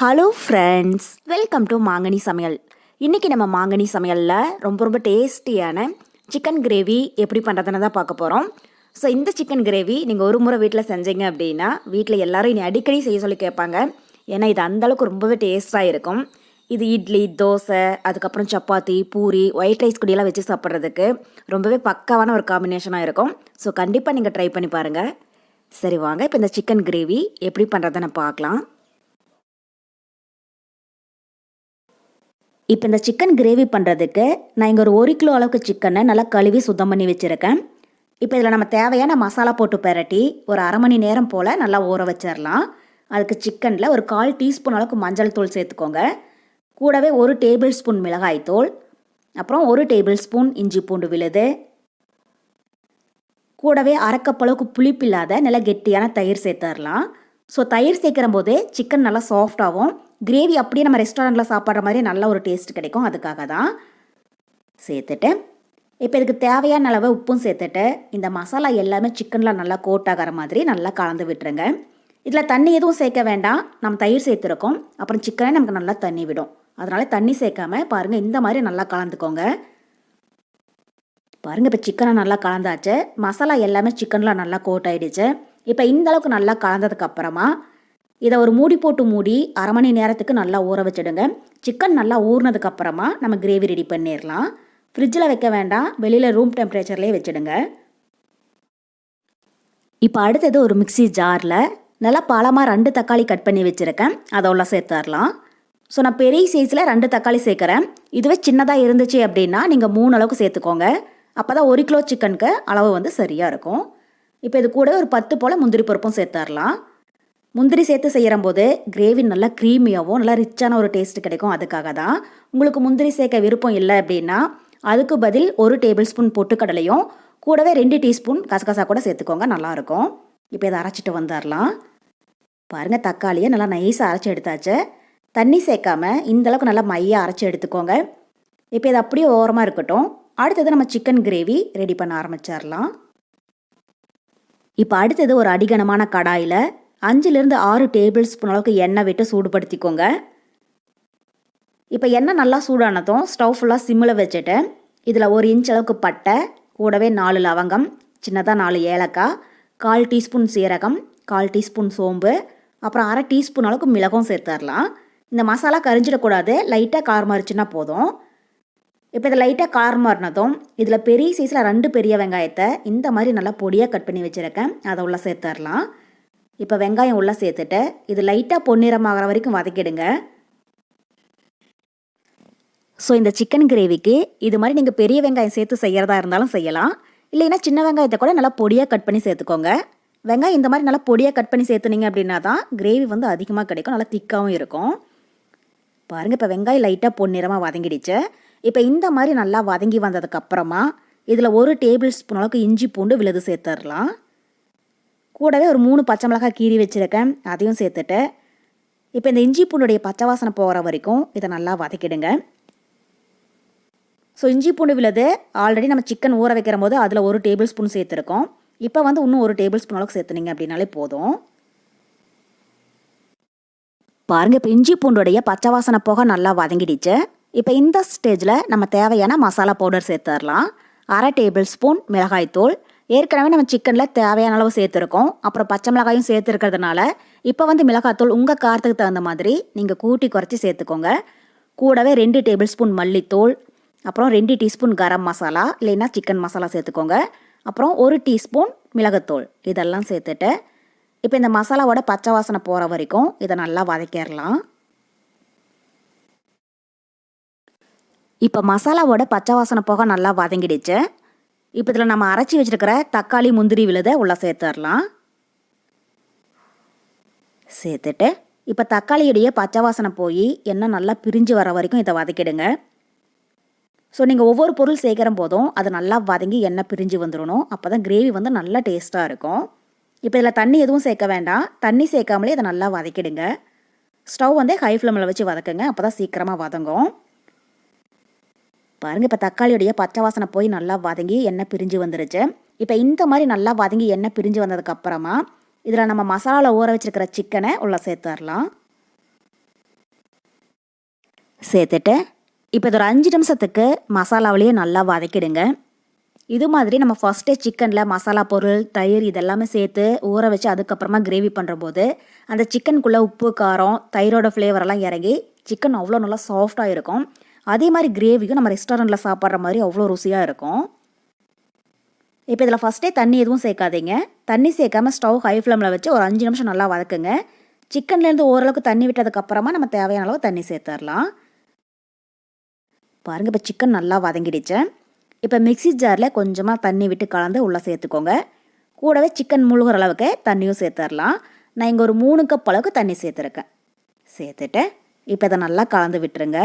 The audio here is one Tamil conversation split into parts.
ஹலோ ஃப்ரெண்ட்ஸ் வெல்கம் டு மாங்கனி சமையல் இன்றைக்கி நம்ம மாங்கனி சமையலில் ரொம்ப ரொம்ப டேஸ்டியான சிக்கன் கிரேவி எப்படி பண்ணுறதுன்னு தான் பார்க்க போகிறோம் ஸோ இந்த சிக்கன் கிரேவி நீங்கள் ஒரு முறை வீட்டில் செஞ்சீங்க அப்படின்னா வீட்டில் எல்லோரும் இனி அடிக்கடி செய்ய சொல்லி கேட்பாங்க. ஏன்னா இது அந்தளவுக்கு ரொம்பவே டேஸ்ட்டாக இருக்கும். இது இட்லி தோசை அதுக்கப்புறம் சப்பாத்தி பூரி ஒயிட் ரைஸ் குடியெல்லாம் வச்சு சாப்பிட்றதுக்கு ரொம்பவே பக்காவான ஒரு காம்பினேஷனாக இருக்கும். ஸோ கண்டிப்பாக நீங்கள் ட்ரை பண்ணி பாருங்கள் சரி வாங்க. இப்போ இந்த சிக்கன் கிரேவி எப்படி பண்ணுறதுன்னு பார்க்கலாம். இப்போ இந்த சிக்கன் கிரேவி பண்ணுறதுக்கு நான் இங்கே ஒரு ஒரு கிலோ அளவுக்கு சிக்கனை நல்லா கழுவி சுத்தம் பண்ணி வச்சுருக்கேன். இப்போ இதில் நம்ம தேவையான மசாலா போட்டு பெரட்டி ஒரு அரை மணி நேரம் போல் நல்லா ஊற வச்சிடலாம் அதுக்கு சிக்கனில் ஒரு கால் டீஸ்பூன் அளவுக்கு மஞ்சள் தூள் சேர்த்துக்கோங்க. கூடவே ஒரு டேபிள் ஸ்பூன் மிளகாய் தூள் அப்புறம் ஒரு டேபிள் ஸ்பூன் இஞ்சி பூண்டு விழுது. கூடவே அரைக்கப்பளவுக்கு புளிப்பில்லாத நல்லா கெட்டியான தயிர் சேர்த்துடலாம் ஸோ தயிர் சேர்க்குற போது சிக்கன் நல்லா சாஃப்டாகவும் கிரேவி அப்படியே நம்ம ரெஸ்டாரண்ட்டில் சாப்பிட்ற மாதிரி நல்ல ஒரு டேஸ்ட் கிடைக்கும். அதுக்காக தான் சேர்த்துட்டு இப்போ இதுக்கு தேவையான அளவு உப்பும் சேர்த்துட்டு இந்த மசாலா எல்லாமே சிக்கனில் நல்லா கோட் ஆகிற மாதிரி நல்லா கலந்து விட்டுருங்க. இதில் தண்ணி எதுவும் சேர்க்க வேண்டாம். நம்ம தயிர் சேர்த்துருக்கோம். அப்புறம் சிக்கனே நமக்கு நல்லா தண்ணி விடும். அதனால் தண்ணி சேர்க்காம பாருங்கள் இந்த மாதிரி நல்லா கலந்துக்கோங்க. பாருங்கள் இப்போ சிக்கனை நல்லா கலந்தாச்சு. மசாலா எல்லாமே சிக்கனில் நல்லா கோட் ஆகிடுச்சு இப்போ இந்த அளவுக்கு நல்லா கலந்ததுக்கு அப்புறமா இதை ஒரு மூடி போட்டு மூடி அரை மணி நேரத்துக்கு நல்லா ஊற வச்சிடுங்க. சிக்கன் நல்லா ஊறினதுக்கு அப்புறமா நம்ம கிரேவி ரெடி பண்ணிடலாம். ஃப்ரிட்ஜில் வைக்க வேண்டாம். வெளியில் ரூம் டெம்பரேச்சர்லேயே வச்சுடுங்க. இப்போ அடுத்தது ஒரு மிக்ஸி ஜாரில் நல்லா பழமாக ரெண்டு தக்காளி கட் பண்ணி வச்சுருக்கேன். அதோட சேர்த்துடலாம். ஸோ நான் பெரிய சைஸில் ரெண்டு தக்காளி சேர்க்குறேன். இதுவே சின்னதாக இருந்துச்சு அப்படின்னா நீங்கள் மூணு அளவுக்கு சேர்த்துக்கோங்க. அப்போ தான் ஒரு கிலோ சிக்கனுக்கு அளவு வந்து சரியாக இருக்கும். இப்போ இது கூட ஒரு பத்து போல் முந்திரி பருப்பும் சேர்த்துடலாம். முந்திரி சேர்த்து செய்கிற போது கிரேவி நல்லா க்ரீமியாகவும் நல்லா ரிச்சான ஒரு டேஸ்ட் கிடைக்கும். அதுக்காக தான் உங்களுக்கு முந்திரி சேர்க்க விருப்பம் இல்லை அப்படின்னா அதுக்கு பதில் ஒரு டேபிள் ஸ்பூன் பொட்டுக்கடலையும் கூடவே ரெண்டு டீஸ்பூன் கசகசா கூட சேர்த்துக்கோங்க நல்லாயிருக்கும். இப்போ இதை அரைச்சிட்டு வந்துடலாம். பாருங்கள் தக்காளியை நல்லா நைஸாக அரைச்சி எடுத்தாச்சு. தண்ணி சேர்க்காம இந்தளவுக்கு நல்லா மையாக அரைச்சி எடுத்துக்கோங்க. இப்போ இது அப்படியே ஓரமாக இருக்கட்டும். அடுத்தது நம்ம சிக்கன் கிரேவி ரெடி பண்ண ஆரம்பிச்சிடலாம். இப்போ அடுத்தது ஒரு அடிகனமான கடாயில் அஞ்சுலேருந்து ஆறு டேபிள் ஸ்பூன் அளவுக்கு எண்ணெய் விட்டு சூடுபடுத்திக்கோங்க. இப்போ எண்ணெய் நல்லா சூடானதும் ஸ்டவ் ஃபுல்லாக சிம்மில் வச்சுட்டு இதில் ஒரு இன்ச் அளவுக்கு பட்டை கூடவே நாலு லவங்கம் சின்னதாக நாலு ஏலக்காய் கால் டீஸ்பூன் சீரகம் கால் டீஸ்பூன் சோம்பு அப்புறம் அரை டீஸ்பூன் அளவுக்கு மிளகும் சேர்த்துடலாம். இந்த மசாலா கரிஞ்சிடக்கூடாது லைட்டாக கார் மாறிச்சுன்னா போதும். இப்போ இதை லைட்டாக கார் மாறினதும் இதில் பெரிய சைஸில் ரெண்டு பெரிய வெங்காயத்தை இந்த மாதிரி நல்லா பொடியாக கட் பண்ணி வச்சுருக்கேன். அதை உள்ளே சேர்த்துடலாம். இப்போ வெங்காயம் உள்ளே சேர்த்துட்டு இது லைட்டாக பொன்னிறமாகிற வரைக்கும் வதக்கிடுங்க. ஸோ இந்த சிக்கன் கிரேவிக்கு இது மாதிரி நீங்கள் பெரிய வெங்காயம் சேர்த்து செய்கிறதா இருந்தாலும் செய்யலாம். இல்லைன்னா சின்ன வெங்காயத்தை கூட நல்லா பொடியாக கட் பண்ணி சேர்த்துக்கோங்க. வெங்காயம் இந்த மாதிரி நல்லா பொடியாக கட் பண்ணி சேர்த்துனீங்க அப்படின்னா தான் கிரேவி வந்து அதிகமாக கிடைக்கும் நல்லா திக்காகவும் இருக்கும். பாருங்கள் இப்போ வெங்காயம் லைட்டாக பொன்னிறமாக வதங்கிடுச்சு. இப்போ இந்த மாதிரி நல்லா வதங்கி வந்ததுக்கப்புறமா இதில் ஒரு டேபிள் ஸ்பூன் அளவுக்கு இஞ்சி பூண்டு விழுது சேர்த்துடலாம். கூடவே ஒரு மூணு பச்சை மிளகாய் கீறி வச்சுருக்கேன். அதையும் சேர்த்துட்டு இப்போ இந்த இஞ்சி பூண்டுடைய பச்சை வாசனை போகிற வரைக்கும் இதை நல்லா வதக்கிடுங்க. ஸோ இஞ்சி பூண்டு விழுது ஆல்ரெடி நம்ம சிக்கன் ஊற வைக்கிற போது அதில் ஒரு டேபிள் ஸ்பூன் சேர்த்துருக்கோம். இப்போ வந்து இன்னும் ஒரு டேபிள் ஸ்பூன் அளவுக்கு சேர்த்துனீங்க அப்படின்னாலே போதும். பாருங்கள் இப்போ இஞ்சி பூண்டுடைய பச்சை வாசனை போக நல்லா வதங்கிடுச்சு. இப்போ இந்த ஸ்டேஜில் நம்ம தேவையான மசாலா பவுடர் சேர்த்துடலாம் அரை டேபிள் ஸ்பூன் மிளகாய்த்தூள் ஏற்கனவே நம்ம சிக்கனில் தேவையான அளவு சேர்த்துருக்கோம். அப்புறம் பச்சை மிளகாயும் சேர்த்துருக்கிறதுனால இப்போ வந்து மிளகாத்தூள் உங்கள் காரத்துக்கு தகுந்த மாதிரி நீங்கள் கூட்டி குறைச்சி சேர்த்துக்கோங்க. கூடவே ரெண்டு டேபிள் ஸ்பூன் மல்லித்தூள் அப்புறம் ரெண்டு டீஸ்பூன் கரம் மசாலா இல்லைன்னா சிக்கன் மசாலா சேர்த்துக்கோங்க. அப்புறம் ஒரு டீஸ்பூன் மிளகுத்தூள் இதெல்லாம் சேர்த்துட்டு இப்போ இந்த மசாலாவோட பச்சை வாசனை போகிற வரைக்கும் இதை நல்லா வதக்கிடலாம். இப்போ மசாலாவோட பச்சை வாசனை போக நல்லா வதங்கிடுச்சு. இப்போ இதில் நம்ம அரைச்சி வச்சுருக்கிற தக்காளி முந்திரி விழுதை உள்ளே சேர்த்துடலாம். சேர்த்துட்டு இப்போ தக்காளியுடைய பச்சை வாசனை போய் எண்ணெய் நல்லா பிரிஞ்சு வர வரைக்கும் இதை வதக்கிடுங்க. ஸோ நீங்கள் ஒவ்வொரு பொருள் சேர்க்குற போதும் அது நல்லா வதங்கி எண்ணெய் பிரிஞ்சு வந்துடணும். அப்போ தான் கிரேவி வந்து நல்லா டேஸ்ட்டாக இருக்கும். இப்போ இதில் தண்ணி எதுவும் சேர்க்க வேண்டாம். தண்ணி சேர்க்காமலே இதை நல்லா வதக்கிடுங்க. ஸ்டவ் வந்து ஹை ஃப்ளேமில் வச்சு வதக்குங்க. அப்போ தான் சீக்கிரமாக வதங்கும். பாருங்கள் இப்போ தக்காளியுடைய பச்சை வாசனை போய் நல்லா வதங்கி எண்ணெய் பிரிஞ்சு வந்துருச்சு. இப்போ இந்த மாதிரி நல்லா வதங்கி எண்ணெய் பிரிஞ்சு வந்ததுக்கப்புறமா இதில் நம்ம மசாலாவில் ஊற வச்சுருக்கிற சிக்கனை உள்ளே சேர்த்துடலாம் சேர்த்துட்டு இப்போ இது ஒரு அஞ்சு நிமிஷத்துக்கு மசாலாவிலேயே நல்லா வதக்கிடுங்க. இது மாதிரி நம்ம ஃபஸ்ட்டே சிக்கனில் மசாலா பொருள் தயிர் இதெல்லாமே சேர்த்து ஊற வச்சு அதுக்கப்புறமா கிரேவி பண்ணுற போது அந்த சிக்கனுக்குள்ளே உப்பு காரம் தயிரோட ஃப்ளேவரெல்லாம் இறங்கி சிக்கன் அவ்வளோ நல்லா சாஃப்டாக இருக்கும். அதே மாதிரி கிரேவியும் நம்ம ரெஸ்டாரண்ட்டில் சாப்பிட்ற மாதிரி அவ்வளோ ருசியாக இருக்கும். இப்போ இதில் ஃபஸ்ட்டே தண்ணி எதுவும் சேர்க்காதீங்க. தண்ணி சேர்க்காம ஸ்டவ் ஹை ஃப்ளேமில் வச்சு ஒரு அஞ்சு நிமிஷம் நல்லா வதக்குங்க. சிக்கன்லேருந்து ஓரளவுக்கு தண்ணி விட்டதுக்கப்புறமா நம்ம தேவையான அளவு தண்ணி சேர்த்துடலாம். பாருங்கள் இப்போ சிக்கன் நல்லா வதங்கிடுச்சு. இப்போ மிக்ஸி ஜாரில் கொஞ்சமாக தண்ணி விட்டு கலந்து உள்ளே சேர்த்துக்கோங்க. கூடவே சிக்கன் முழுகிற அளவுக்கு தண்ணியும் சேர்த்துடலாம். நான் இங்கே ஒரு மூணு கப் அளவுக்கு தண்ணி சேர்த்துருக்கேன். சேர்த்துட்டு இப்போ இதை நல்லா கலந்து விட்டுருங்க.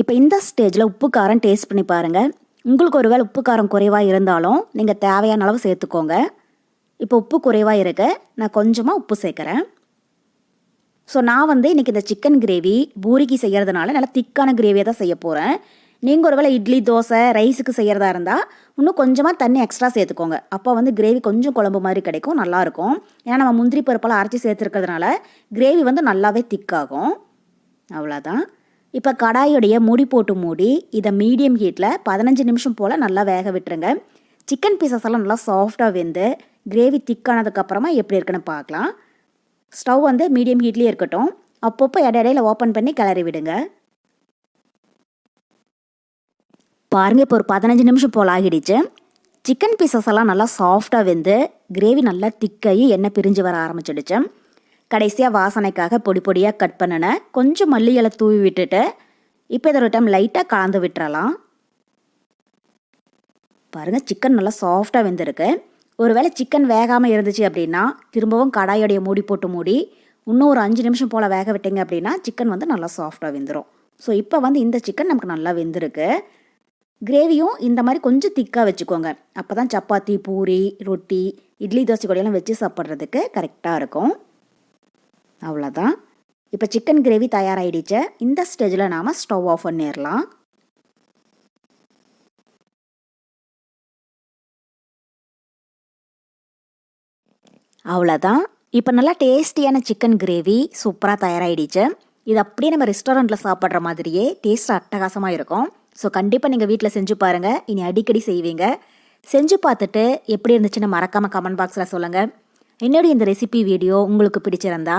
இப்போ இந்த ஸ்டேஜில் உப்பு காரம் டேஸ்ட் பண்ணி பாருங்கள் உங்களுக்கு ஒருவேளை உப்பு காரம் குறைவாக இருந்தாலும் நீங்கள் தேவையான அளவு சேர்த்துக்கோங்க. இப்போ உப்பு குறைவாக இருக்கு. நான் கொஞ்சமாக உப்பு சேர்க்குறேன். ஸோ நான் வந்து இன்றைக்கி இந்த சிக்கன் கிரேவி பூரிக்கு செய்கிறதுனால நல்லா திக்கான கிரேவியை தான் செய்ய போகிறேன் நீங்கள் ஒருவேளை இட்லி தோசை ரைஸுக்கு செய்கிறதா இருந்தால் இன்னும் கொஞ்சமாக தண்ணி எக்ஸ்ட்ரா சேர்த்துக்கோங்க. அப்போ வந்து கிரேவி கொஞ்சம் குழம்பு மாதிரி கிடைக்கும் நல்லாயிருக்கும் ஏன்னா நம்ம முந்திரி பருப்பெல்லாம் அரைச்சி சேர்த்துருக்கிறதுனால கிரேவி வந்து நல்லாவே திக்காகும் அவ்வளோதான் இப்போ கடாயுடைய மூடி போட்டு மூடி இதை மீடியம் ஹீட்டில் பதினஞ்சு நிமிஷம் போல் நல்லா வேக விட்டுருங்க. சிக்கன் பீசஸ் எல்லாம் நல்லா சாஃப்டாக வெந்து கிரேவி திக்கானதுக்கப்புறமா எப்படி இருக்குன்னு பார்க்கலாம். ஸ்டவ் வந்து மீடியம் ஹீட்லேயே இருக்கட்டும். அப்பப்போ இடையில ஓப்பன் பண்ணி கிளறி விடுங்க. பாருங்கள் இப்போ ஒரு பதினஞ்சு நிமிஷம் போல் ஆகிடுச்சு. சிக்கன் பீசஸ் எல்லாம் நல்லா சாஃப்டாக வெந்து கிரேவி நல்லா திக்காகி எண்ணெய் பிரிஞ்சு வர ஆரம்பிச்சிடுச்சு. கடைசியாக வாசனைக்காக பொடி பொடியாக கட் பண்ணினேன் கொஞ்சம் மல்லி இலை தூவி விட்டுட்டு இப்போ இதை ஒரு டைம் லைட்டாக கலந்து விட்டுறலாம். பாருங்கள் சிக்கன் நல்லா சாஃப்டாக வெந்திருக்கு. ஒருவேளை சிக்கன் வேகாமல் இருந்துச்சு அப்படின்னா திரும்பவும் கடாயோடைய மூடி போட்டு மூடி இன்னும் ஒரு அஞ்சு நிமிஷம் போல் வேக விட்டீங்க அப்படின்னா சிக்கன் வந்து நல்லா சாஃப்டாக வெந்துடும் ஸோ இப்போ வந்து இந்த சிக்கன் நமக்கு நல்லா வெந்திருக்கு. கிரேவியும் இந்த மாதிரி கொஞ்சம் திக்காக வச்சுக்கோங்க. அப்போ தான் சப்பாத்தி பூரி ரொட்டி இட்லி தோசை கூடையெல்லாம் வச்சு சாப்பிட்றதுக்கு கரெக்டாக இருக்கும். அவ்வளோதான். இப்போ சிக்கன் கிரேவி தயாராகிடுச்சு இந்த ஸ்டேஜில் நாம் ஸ்டவ் ஆஃப் பண்ணிடலாம். அவ்வளோதான். இப்போ நல்லா டேஸ்டியான சிக்கன் கிரேவி சூப்பராக தயாராகிடுச்சு இது அப்படியே நம்ம ரெஸ்டாரண்ட்டில் சாப்பிட்ற மாதிரியே டேஸ்ட் அட்டகாசமாக இருக்கும். ஸோ கண்டிப்பாக நீங்கள் வீட்டில் செஞ்சு பாருங்கள் இனி அடிக்கடி செய்வீங்க. செஞ்சு பார்த்துட்டு எப்படி இருந்துச்சுன்னு மறக்காமல் கமெண்ட் பாக்ஸில் சொல்லுங்கள் என்னுடைய இந்த ரெசிபி வீடியோ உங்களுக்கு பிடிச்சிருந்தா